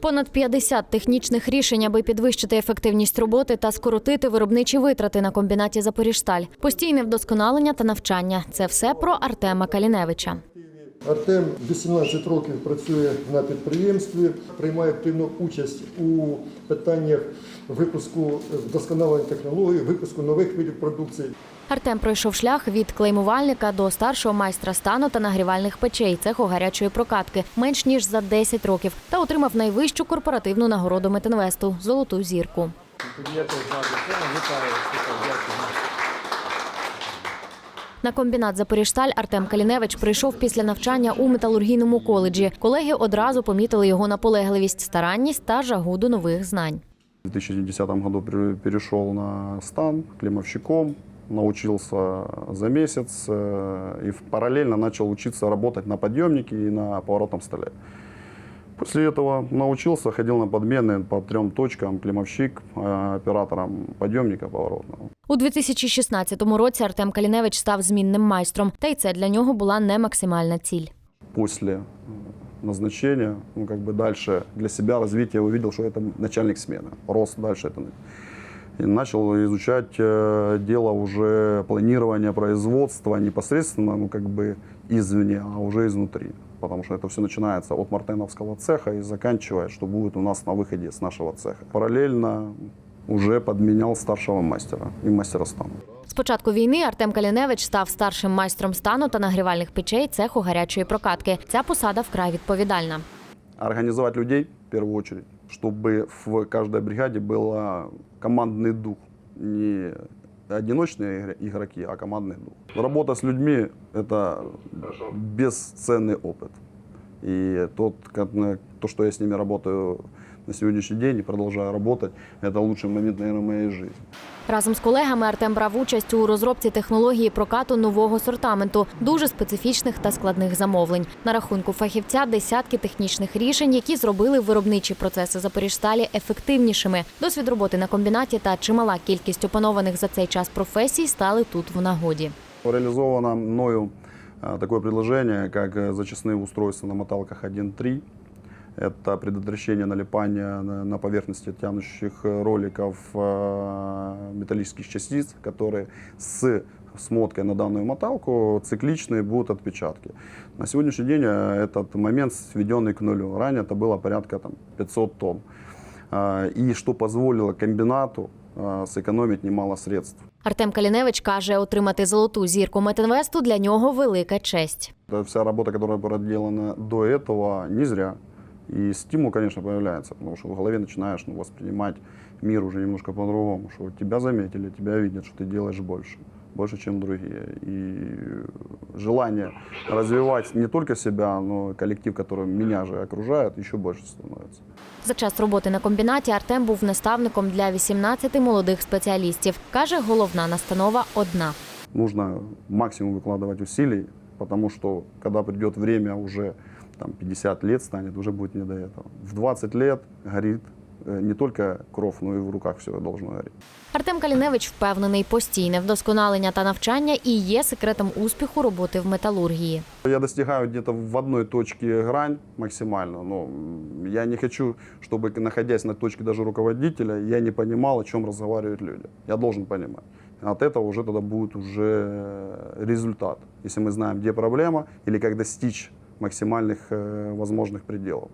Понад 50 технічних рішень, аби підвищити ефективність роботи та скоротити виробничі витрати на комбінаті Запоріжсталь, постійне вдосконалення та навчання. Це все про Артема Каліневича. Артем 18 років працює на підприємстві, приймає активну участь у питаннях випуску вдосконалення технологій, випуску нових видів продукції. Артем пройшов шлях від клеймувальника до старшого майстра стану та нагрівальних печей цеху гарячої прокатки менш ніж за 10 років та отримав найвищу корпоративну нагороду Метинвесту золоту зірку. На комбінат Запоріжсталь Артем Каліневич прийшов після навчання у металургійному коледжі. Колеги одразу помітили його наполегливість, старанність та жагу до нових знань. В 2010 году пере- перешел на стан климовщиком, научился за месяц э, и в- параллельно начал учиться работать на подъемнике и на поворотном столе. После этого научился, ходил на подмены по трем точкам, климовщик, э, оператором подъемника поворотного. У 2016 році Артем Каліневич став змінним майстром, та й це для нього була не максимальна ціль. После э, назначения, ну, как бы дальше для себя развитие увидел, что это начальник смены, рост дальше это. И начал изучать э, дело уже планирования производства непосредственно, ну, как бы извне, а уже изнутри. Потому что это все начинается от мартеновского цеха и заканчивая, что будет у нас на выходе с нашего цеха. Параллельно уже подменял старшего мастера и мастера стану. З початку війни Артем Каліневич став старшим майстром стану та нагрівальних печей цеху гарячої прокатки. Ця посада вкрай відповідальна. организовать людей в первую очередь, чтобы в каждой бригаде был командный дух, не одиночные игр- игроки, а командный дух. Работа с людьми – это бесценный опыт. И тот, как то, что я с ними работаю на сегодняшний день и продолжаю работать, это лучший момент, наверное, моей жизни. Разом з колегами Артем брав участь у розробці технології прокату нового сортаменту, дуже специфічних та складних замовлень. На рахунку фахівця десятки технічних рішень, які зробили виробничі процеси Запоріжсталі ефективнішими. Досвід роботи на комбінаті та чимала кількість опанованих за цей час професій стали тут в нагоді. Реализовано мною такое предложение, как э, зачистные устройства на моталках 1.3. Это предотвращение налипания на поверхности тянущих э, роликов э, металлических частиц, которые с смоткой на данную моталку цикличные будут отпечатки. На сегодняшний день этот момент сведенный к нулю. Ранее это было порядка там, 500 тонн. А, И что позволило комбинату а, сэкономить немало средств. Артем Каліневич каже, отримати золоту зірку Метинвесту для нього велика честь. Это вся работа, которая проделана до этого, не зря. И стимул, конечно, появляется, потому что в голове начинаешь ну, воспринимать мир уже немножко по-другому, что тебя заметили, тебя видят, что ты делаешь больше, больше, чем другие. И желание развивать не только себя, но и коллектив, который меня же окружает, еще больше становится. За час роботи на комбінаті Артем був наставником для 18 молодих спеціалістів. Каже, головна настанова одна. нужно максимум выкладывать усилий, потому что когда придет время уже там, 50 лет станет, уже будет не до этого. В 20 лет горит э, не только кровь, но и в руках все должно гореть. Артем Каліневич впевнений, постійне вдосконалення та навчання і є секретом успіху роботи в металургії. Я достигаю где-то в одной точке грань максимально, но м, я не хочу, чтобы, находясь на точке даже руководителя, я не понимал, о чем разговаривают люди. Я должен понимать. От этого уже тогда будет уже результат, если мы знаем, где проблема или как достичь максимальных э, возможных пределов.